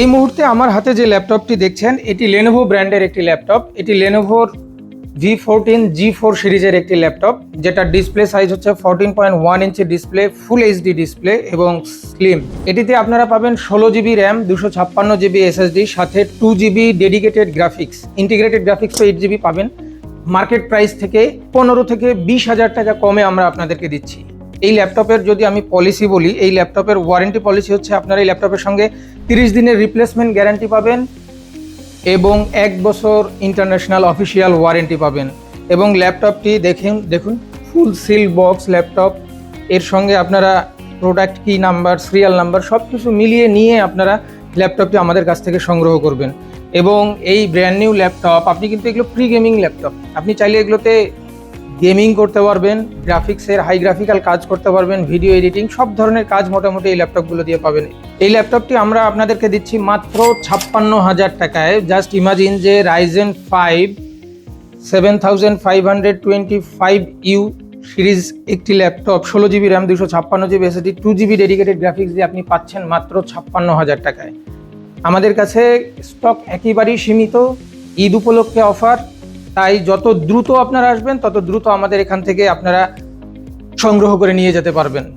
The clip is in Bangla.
এই মুহূর্তে আমার হাতে যে ল্যাপটপটি দেখছেন, এটি লেনোভো ব্র্যান্ডের একটি ল্যাপটপ। এটি লেনোভোর ভি ফোরটিন জি ফোর সিরিজের একটি ল্যাপটপ যেটা ডিসপ্লে সাইজ হচ্ছে fourteen point one inch display full HD display এবং স্লিম এটিতে আপনারা পাবেন ষোলো জিবি র্যাম দুশো ছাপ্পান্ন জিবি এসএসডি সাথে two GB dedicated graphics integrated graphics তো এইট জিবি পাবেন। মার্কেট প্রাইস থেকে পনেরো থেকে বিশ হাজার টাকা কমে আমরা আপনাদেরকে দিচ্ছি। এই ল্যাপটপের যদি আমি পলিসি বলি, এই ল্যাপটপের ওয়ারেন্টি পলিসি হচ্ছে আপনারা এই ল্যাপটপের সঙ্গে তিরিশ দিনের রিপ্লেসমেন্ট গ্যারান্টি পাবেন এবং এক বছর ইন্টারন্যাশনাল অফিসিয়াল ওয়ারেন্টি পাবেন। এবং ল্যাপটপটি দেখুন দেখুন ফুল সিল বক্স ল্যাপটপ এর সঙ্গে আপনারা প্রোডাক্ট কি নাম্বার সিরিয়াল নাম্বার সব কিছু মিলিয়ে নিয়ে আপনারা ল্যাপটপটি আমাদের কাছ থেকে সংগ্রহ করবেন। এবং এই ব্র্যান্ড নিউ ল্যাপটপ আপনি কিন্তু এগুলো প্রি গেমিং ল্যাপটপ আপনি চাইলে এগুলোতে গেমিং করতে পারবেন গ্রাফিক্সের হাই গ্রাফিক্যাল কাজ করতে পারবেন ভিডিও এডিটিং সব ধরনের কাজ মোটামুটি এই ল্যাপটপগুলো দিয়ে পাবেন। এই ল্যাপটপটি আমরা আপনাদেরকে দিচ্ছি মাত্র ছাপ্পান্ন হাজার টাকায়। জাস্ট ইমাজিন যে Ryzen five seven thousand five hundred twenty five U series একটি ল্যাপটপ ষোলো জিবি র্যাম দুশো ছাপ্পান্ন GB SSD two GB dedicated graphics দিয়ে আপনি পাচ্ছেন মাত্র ছাপ্পান্ন হাজার টাকায়। আমাদের কাছে স্টক একেবারেই সীমিত, ঈদ উপলক্ষে অফার তাই যত দ্রুত আপনারা আসবেন, তত দ্রুত আমাদের এখান থেকে আপনারা সংগ্রহ করে নিয়ে যেতে পারবেন।